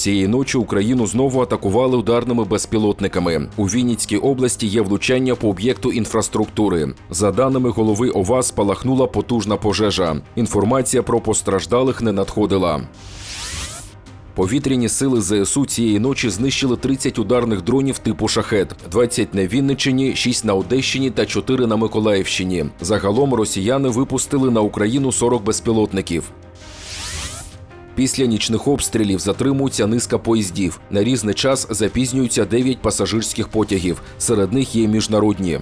Цієї ночі Україну знову атакували ударними безпілотниками. У Вінницькій області є влучання по об'єкту інфраструктури. За даними голови ОВА, спалахнула потужна пожежа. Інформація про постраждалих не надходила. Повітряні сили ЗСУ цієї ночі знищили 30 ударних дронів типу шахет, 20 на Вінниччині, 6 на Одещині та 4 на Миколаївщині. Загалом росіяни випустили на Україну 40 безпілотників. Після нічних обстрілів затримується низка поїздів. На різний час запізнюються 9 пасажирських потягів. Серед них є міжнародні.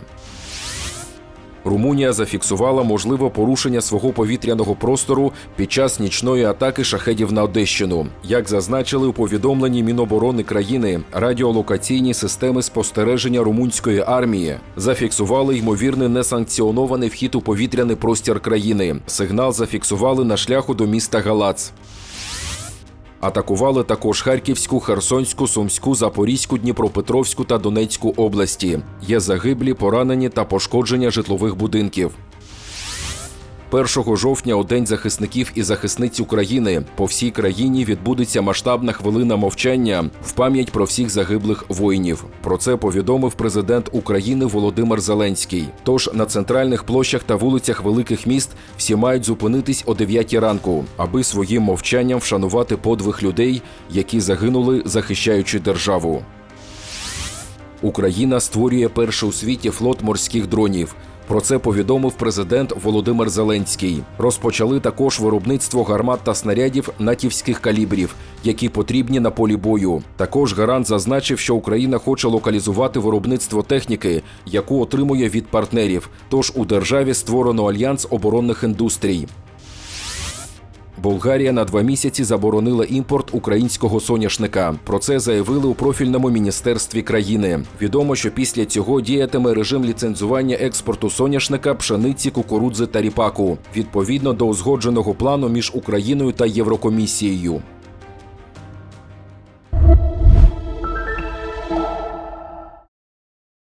Румунія зафіксувала можливе порушення свого повітряного простору під час нічної атаки шахедів на Одещину. Як зазначили у повідомленні Міноборони країни, радіолокаційні системи спостереження румунської армії зафіксували ймовірний несанкціонований вхід у повітряний простір країни. Сигнал зафіксували на шляху до міста Галац. Атакували також Харківську, Херсонську, Сумську, Запорізьку, Дніпропетровську та Донецьку області. Є загиблі, поранені та пошкодження житлових будинків. 1 жовтня у День захисників і захисниць України по всій країні відбудеться масштабна хвилина мовчання в пам'ять про всіх загиблих воїнів. Про це повідомив президент України Володимир Зеленський. Тож на центральних площах та вулицях великих міст всі мають зупинитись о 9 ранку, аби своїм мовчанням вшанувати подвиг людей, які загинули, захищаючи державу. Україна створює перший у світі флот морських дронів. Про це повідомив президент Володимир Зеленський. Розпочали також виробництво гармат та снарядів натівських калібрів, які потрібні на полі бою. Також гарант зазначив, що Україна хоче локалізувати виробництво техніки, яку отримує від партнерів. Тож у державі створено альянс оборонних індустрій. Болгарія на два місяці заборонила імпорт українського соняшника. Про це заявили у профільному міністерстві країни. Відомо, що після цього діятиме режим ліцензування експорту соняшника, пшениці, кукурудзи та ріпаку відповідно до узгодженого плану між Україною та Єврокомісією.